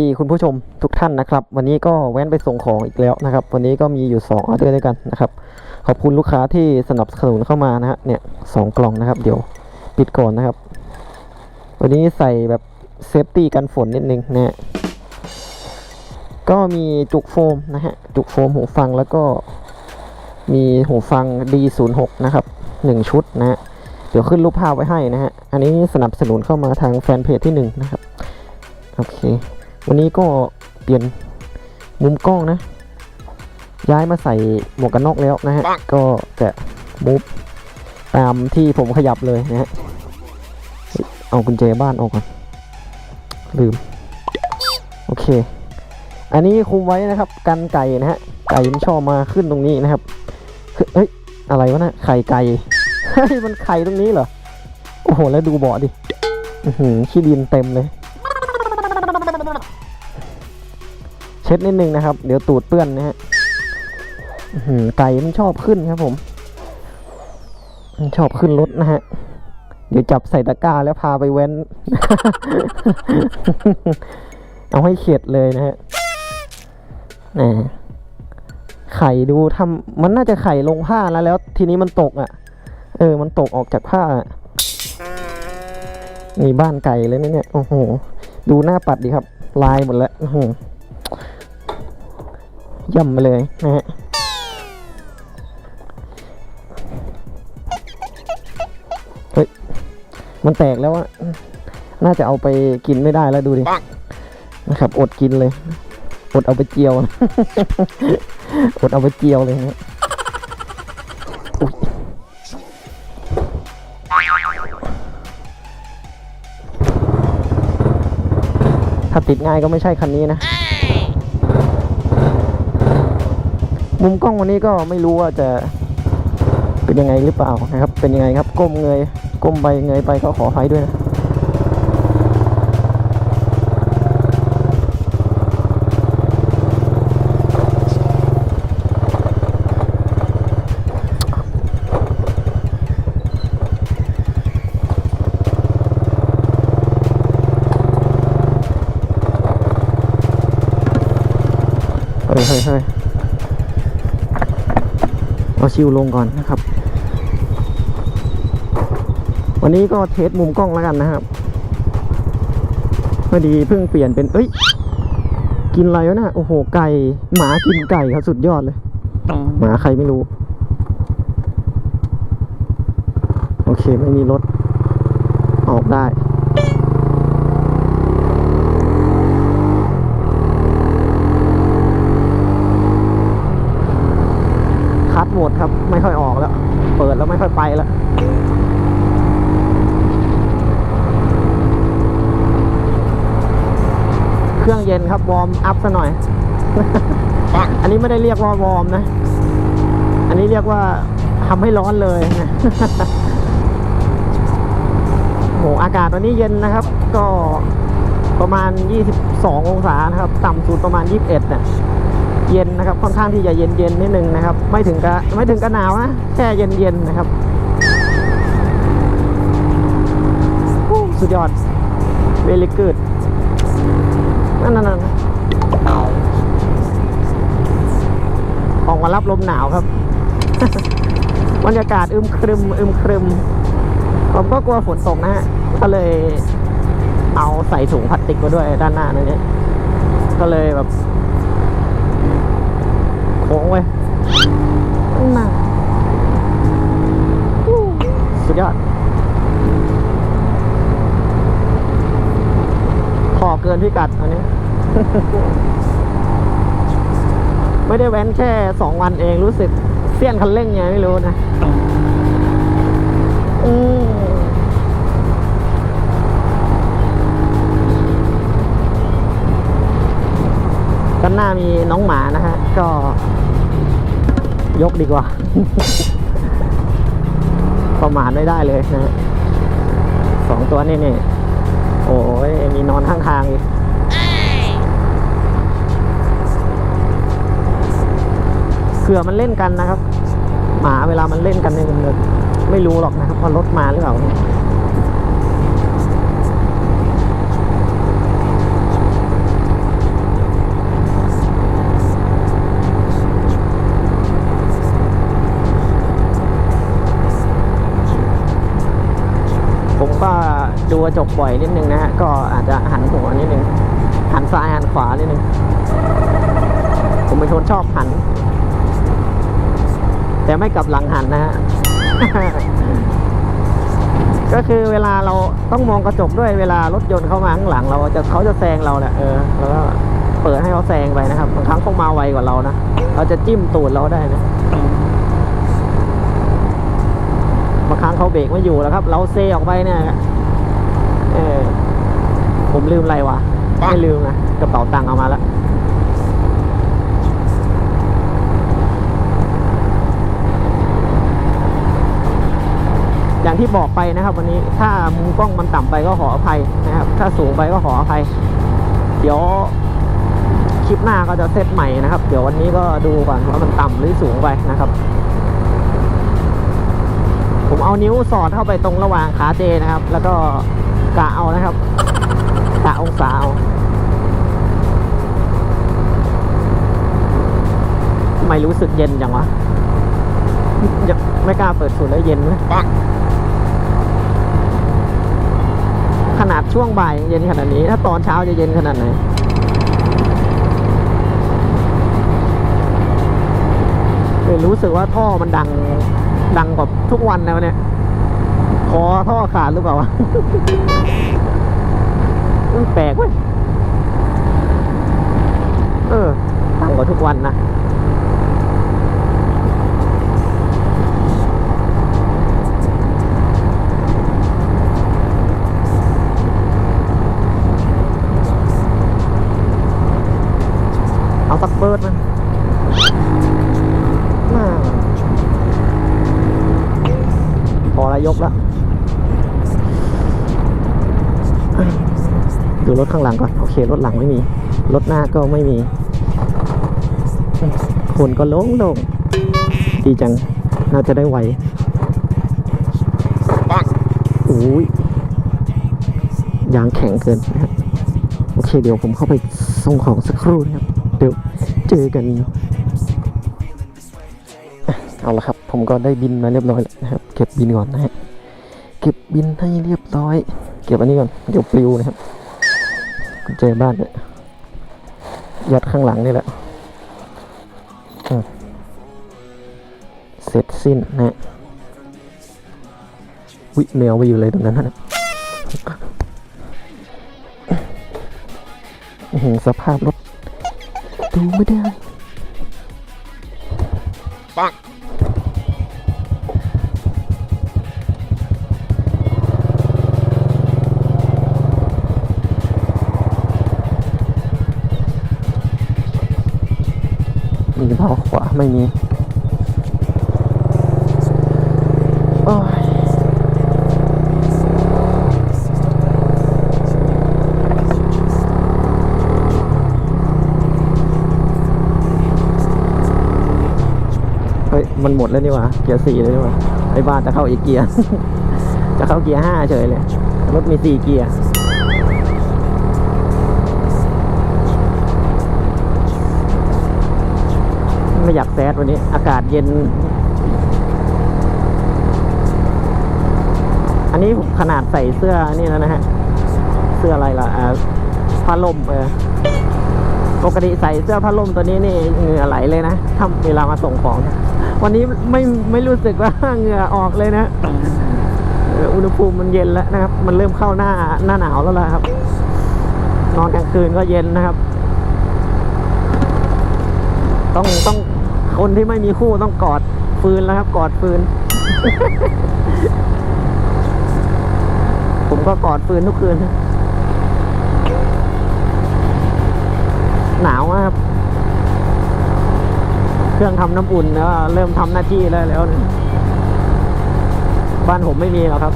ดีคุณผู้ชมทุกท่านนะครับ วันนี้ก็แว้นไปส่งของอีกแล้วนะครับ วันนี้ก็มีอยู่2ออเดอร์ด้วยกันนะครับขอบคุณลูกค้าที่สนับสนุนเข้ามานะฮะเนี่ยสองกล่องนะครับ เดี๋ยวปิดก่อนนะครับ วันนี้ใส่แบบเซฟตี้กันฝนนิดนึงนะฮะก็มีจุกโฟมนะฮะจุกโฟมหูฟังแล้วก็มีหูฟัง D06 นะครับหนึ่งชุดนะฮะเดี๋ยวขึ้นรูปภาพไว้ให้นะฮะ อันนี้สนับสนุนเข้ามาทางแฟนเพจที่หนึ่งนะครับ โอเค วันนี้ก็เปลี่ยนมุมกล้องนะ ย้ายมาใส่หมวกกันน็อกแล้วนะฮะ ก็จะมูฟตามที่ผมขยับเลยนะฮะ เอากุญแจบ้านออกก่อน ลืม โอเค อันนี้คุมไว้นะครับ กันไก่นะฮะ ไก่มันชอบมาขึ้นตรงนี้นะครับคือเฮ้ย อะไรวะนะ ไข่ไก่ เฮ้ย มันไข่ตรงนี้เหรอ โอ้โห แล้วดูเบาะดิอือหือขี้ดินเต็มเลย ช็ดนิดนึงนะครับ เดี๋ยวตูดเปื้อนนะฮะหือไก่มันชอบขึ้นครับผม มันชอบขึ้นรถนะฮะ เดี๋ยวจับใส่ตะกร้าแล้วพาไปเว้น เอาให้เข็ดเลยนะฮะแหมไข่ดูทำมันน่าจะไข่ลงผ้าแล้วแล้ว ทีนี้มันตกอะ เออ มันตกออกจากผ้านี่บ้านไก่เลยนะเนี่ย โอ้โห ดูหน้าปัดดีครับ ลายหมดแล้วอื้อหือ ย่ำมาเลยนะฮะเฮ้ย มันแตกแล้วอะน่าจะเอาไปกินไม่ได้แล้วดูดิ นะครับ อดกินเลย อดเอาไปเจียว อดเอาไปเจียวเลยนะอุ๊ยถ้าติดง่ายก็ไม่ใช่คันนี้นะ มุมกล้องวันนี้ก็ไม่รู้ว่าจะเป็นยังไงหรือเปล่านะครับ เป็นยังไงครับ ก้มเงย ก้มไปเงยไปก็ขออภัยด้วยนะเฮ้ยเฮ้ย เอาชิวลงก่อนนะครับ วันนี้ก็เทสมุมกล้องแล้วกันนะครับพอดีเพิ่งเปลี่ยนเป็น เอ้ย กินอะไรวะนะโอ้โห ไก่ หมากินไก่ครับสุดยอดเลย หมาใครไม่รู้ โอเค ไม่มีรถ ออกได้ หมดครับ ไม่ค่อยออกแล้ว เปิดแล้วไม่ค่อยไปแล้วเครื่องเย็นครับ วอร์มอัพซะหน่อย อันนี้ไม่ได้เรียกว่าวอร์มนะ อันนี้เรียกว่าทำให้ร้อนเลยนะโหอากาศวันนี้เย็นนะครับ ก็ประมาณ 22 องศานะครับ ต่ำสุดประมาณ 21นะ เย็นนะครับ ค่อนข้างที่จะเย็นเย็นนิดนึงนะครับ ไม่ถึงกับไม่ถึงกับหนาวนะแค่เย็นเย็นนะครับสุดยอด very good นั่นนั่นนั่นออกมารับลมหนาวครับบรรยากาศอึมครึมอึมครึม ผมก็กลัวฝนตกนะฮะก็เลยเอาใส่ถุงพลาสติกมาด้วยด้านหน้านั่นเนี่ยก็เลยแบบ โค้งไว้น่าอู้สุดยอด ขอเกินพิกัดอันนี้ ไม่ได้แว้นแค่สองวันเองรู้สึกเสี้ยนคันเร่งไงไม่รู้นะานหน้ามีน้องหมานะฮะ ก็ ยกดีกว่า ประมาทไม่ได้เลยนะฮะสองตัวนี่นี่โอ้ยมีนอนข้างทางอีกเผื่อมันเล่นกันนะครับ หมาเวลามันเล่นกันเนี่ยมันไม่รู้หรอกนะครับว่ารถมาหรือเปล่า ดูกระจกบ่อยนิดนึงนะฮะก็อาจจะหันหัวนิดนึงหันซ้ายหันขวานิดนึงผมเป็นคนชอบหัน แต่ไม่กลับหลังหันนะฮะก็คือเวลาเราต้องมองกระจกด้วยเวลารถยนต์เข้ามาข้างหลัง เราจะเขาจะแซงเราแหละเออแล้วก็เปิดให้เขาแซงไปนะครับบางครั้งเขามาไวกว่าเรานะเราจะจิ้มตูดเราได้นะบางครั้งเขาเบรกไม่อยู่แล้วครับ เราเซออกไปเนี่ย เออผมลืมอะไรวะ ไม่ลืมนะ กระเป๋าตังค์เอามาแล้ว อย่างที่บอกไปนะครับ วันนี้ถ้ามุมกล้องมันต่ำไปก็ขออภัยนะครับ ถ้าสูงไปก็ขออภัย เดี๋ยวคลิปหน้าก็จะเซตใหม่นะครับ เดี๋ยววันนี้ก็ดูก่อนว่ามันต่ำหรือสูงไปนะครับผมเอานิ้วสอดเข้าไปตรงระหว่างขาเจนะครับ แล้วก็ กะเอานะครับกะองศาเอาทำไม่รู้สึกเย็นจังวะยังไม่กล้าเปิดสูดแล้วเย็นไหมขนาดช่วงบ่ายยังเย็นขนาดนี้ ถ้าตอนเช้าจะเย็นขนาดไหนเลยรู้สึกว่าท่อมันดังดังกว่าทุกวันแล้วเนี่ย คอท่อขาดหรือเปล่าวะมันแปลกเว้ย เออ ตั้งกว่าทุกวันนะ ดูรถข้างหลังก่อนโอเครถหลังไม่มี รถหน้าก็ไม่มีคนก็โล่งโล่งดีจังน่าจะได้ไวอุ้ยยางแข็งเกินนะครับโอเคเดี๋ยวผมเข้าไปส่งของสักครู่นะครับ เดี๋ยวเจอกันอะเอาละครับ ผมก็ได้บินมาเรียบร้อยแล้วนะครับ เก็บบินก่อนนะฮะเก็บบินให้เรียบร้อย เก็บอันนี้ก่อน เดี๋ยวปลิวนะครับ เจอบ้านเนี่ยยัดข้างหลังนี่แหละเสร็จสิ้นนะฮะวิแมวไปอยู่เลยตรงนั้นนะอื้อหือสภาพรถดูไม่ได้ ไม่มีเฮ้ย มันหมดแล้วนี่หว่า เกียร์สี่เลยนี่หว่าไอ้บ้านจะเข้าอีกเกียร์ จะเข้าเกียร์ห้าเฉยเลย รถมีสี่เกียร์ ไม่อยากแซดวันนี้ อากาศเย็น อันนี้ขนาดใส่เสื้อนี่แล้วนะฮะ เสื้ออะไรล่ะผ้าล่มเออปกติใส่เสื้อผ้าล่มตัวนี้นี่เหงื่อไหลเลยนะทำเวลามาส่งของ วันนี้ไม่ไม่รู้สึกว่าเหงื่อออกเลยนะอุณหภูมิมันเย็นแล้วนะครับ มันเริ่มเข้าหน้าหน้าหนาวแล้วล่ะครับ นอนกลางคืนก็เย็นนะครับ ต้องต้อง คนที่ไม่มีคู่ต้องกอดฟืนแล้วครับ กอดฟืน ผมก็กอดฟืนทุกคืน หนาวอะครับ เครื่องทำน้ำอุ่นแล้วเริ่มทำหน้าที่แล้วแล้วบ้านผมไม่มีหรอกครับ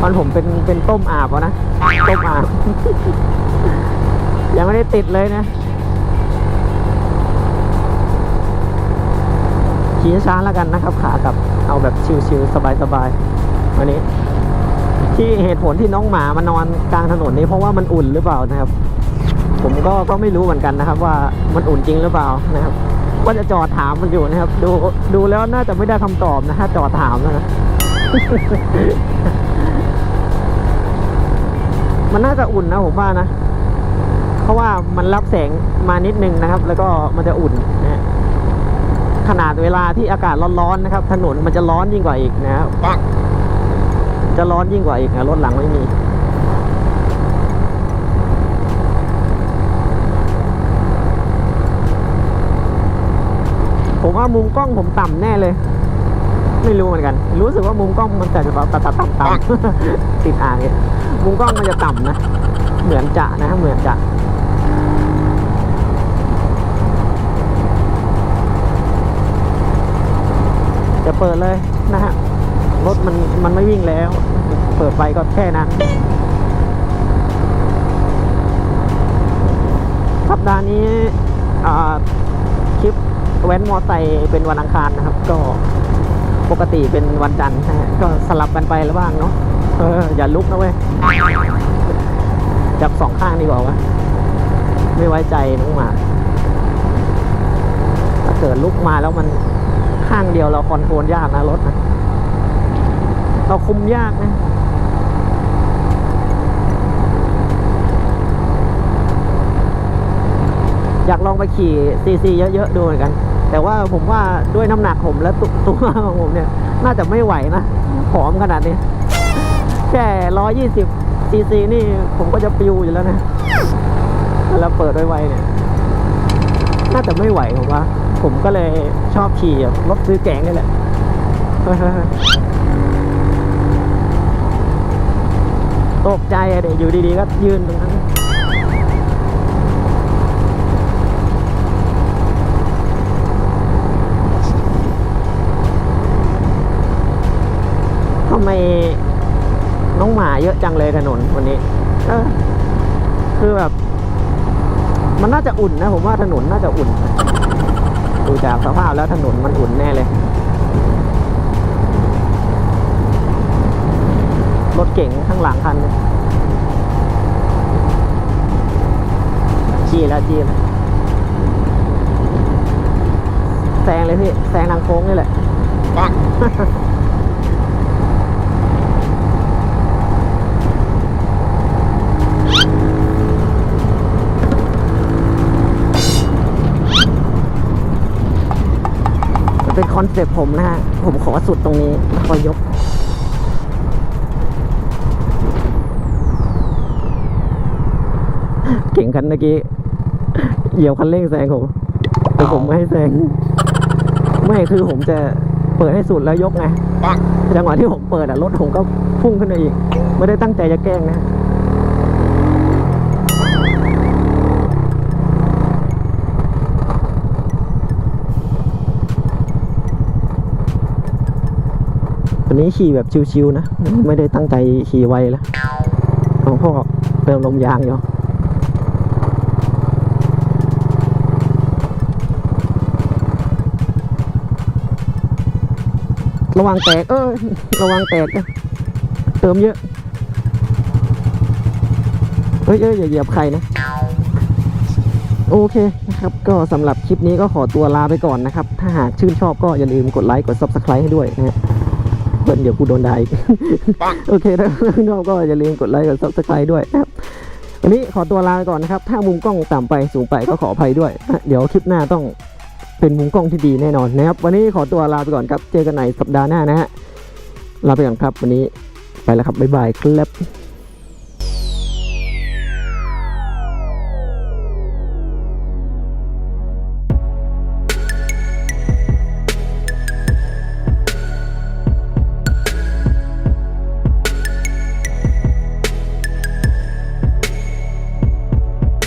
บ้านผมเป็นเป็นต้มอาบอะนะ ต้มอาบ ยังไม่ได้ติดเลยนะ ขี่ช้าแล้วกันนะครับขากลับเอาแบบชิลๆสบายๆวันนี้ ที่เหตุผลที่น้องหมามานอนกลางถนนนี้เพราะว่ามันอุ่นหรือเปล่านะครับ ผมก็ก็ไม่รู้เหมือนกันนะครับ ว่ามันอุ่นจริงหรือเปล่านะครับว่าจะจอดถามมันอยู่นะครับ ดูดูแล้วน่าจะไม่ได้คำตอบนะถ้าจอดถามนะมันน่าจะอุ่นนะผมว่านะ เพราะว่ามันรับแสงมานิดนึงนะครับ แล้วก็มันจะอุ่นนะ ขนาดเวลาที่อากาศร้อนๆนะครับ ถนนมันจะร้อนยิ่งกว่าอีกนะครับจะร้อนยิ่งกว่าอีกนะรถหลังไม่มีผมว่ามุมกล้องผมต่ำแน่เลย ไม่รู้เหมือนกัน รู้สึกว่ามุมกล้องมันจะแบบต่ำต่ำต่ำติดอ่างเนี่ยมุมกล้องมันจะต่ำนะ เหมือนจะนะเหมือนจะ เปิดเลยนะฮะ รถมันมันไม่วิ่งแล้ว เปิดไปก็แค่นั้น สัปดาห์นี้อ่าคลิปแว้นมอไซค์เป็นวันอังคารนะครับ ก็ปกติเป็นวันจันทร์นะฮะ ก็สลับกันไปแล้วบ้างเนาะ เออ อย่าลุกนะเว้ย จับสองข้างดีกว่าวะ ไม่ไว้ใจน้องหมา ถ้าเกิดลุกมาแล้วมัน ข้างเดียวเราคอนโทรลยากนะรถนะเราคุมยากนะอยากลองไปขี่ซีซีเยอะๆดูเหมือนกัน แต่ว่าผมว่าด้วยน้ำหนักผมและตัวของผมเนี่ย น่าจะไม่ไหวนะผอมขนาดนี้ แค่ร้อยี่สิบซีซีนี่ผมก็จะปิวอยู่แล้วนะเวลาเปิดไวๆเนี่ย น่าจะไม่ไหวผมว่า ผมก็เลยชอบขี่แบบรถซื้อแกงนี่แหละเฮ้ยๆตกใจอะเดี๋ยวอยู่ดีๆ ก็ยืนตรงนั้นทำไมน้องหมาเยอะจังเลยถนนวันนี้เออคือแบบ มันน่าจะอุ่นนะ ผมว่าถนนน่าจะอุ่น ดูจากสภาพแล้วถนนมันอุ่นแน่เลย รถเก่งข้างหลังคันจี้แล้วจี้แล้วแซงเลยพี่ แซงทางโค้งนี่แหละมันเป็น อนเซ็ปต์ผมนะฮะ ผมขอสุดตรงนี้แล้วก็ยกเก่งคันเมื่อกี้ เหยียวคันเร่งแซงผม แต่ผมไม่ให้แซง ไม่คือผมจะเปิดให้สุดแล้วยกไงจังหวะที่ผมเปิดอะรถผมก็พุ่งขึ้นมาอีก ไม่ได้ตั้งใจจะแกล้งนะ วันนี้ขี่แบบชิวๆนะ ไม่ได้ตั้งใจขี่ไวแล้วของพ่อเติมลมยางอยู่ระวังแตก เออ ระวังแตกเติมเยอะเฮ้ยเอ้ยอย่าเหยียบใครนะ โอเคนะครับ ก็สำหรับคลิปนี้ก็ขอตัวลาไปก่อนนะครับ ถ้าหากชื่นชอบก็อย่าลืมกดไลค์ กด subscribe ให้ด้วยนะฮะ นเดี๋ยวกูโดนด่าอีกโอเคถ้าชื่นชอบก็อย่าลืมกดไลค์กด subscribe ด้วยนะครับวันนี้ขอตัวลาไปก่อนนะครับ ถ้ามุมกล้องต่ำไปสูงไปก็ขออภัยด้วยนะเดี๋ยวคลิปหน้าต้องเป็นมุมกล้องที่ดีแน่นอนนะครับ วันนี้ขอตัวลาไปก่อนครับ เจอกันในสัปดาห์หน้านะฮะลาไปก่อนครับ วันนี้ไปแล้วครับบ๊ายบายครับ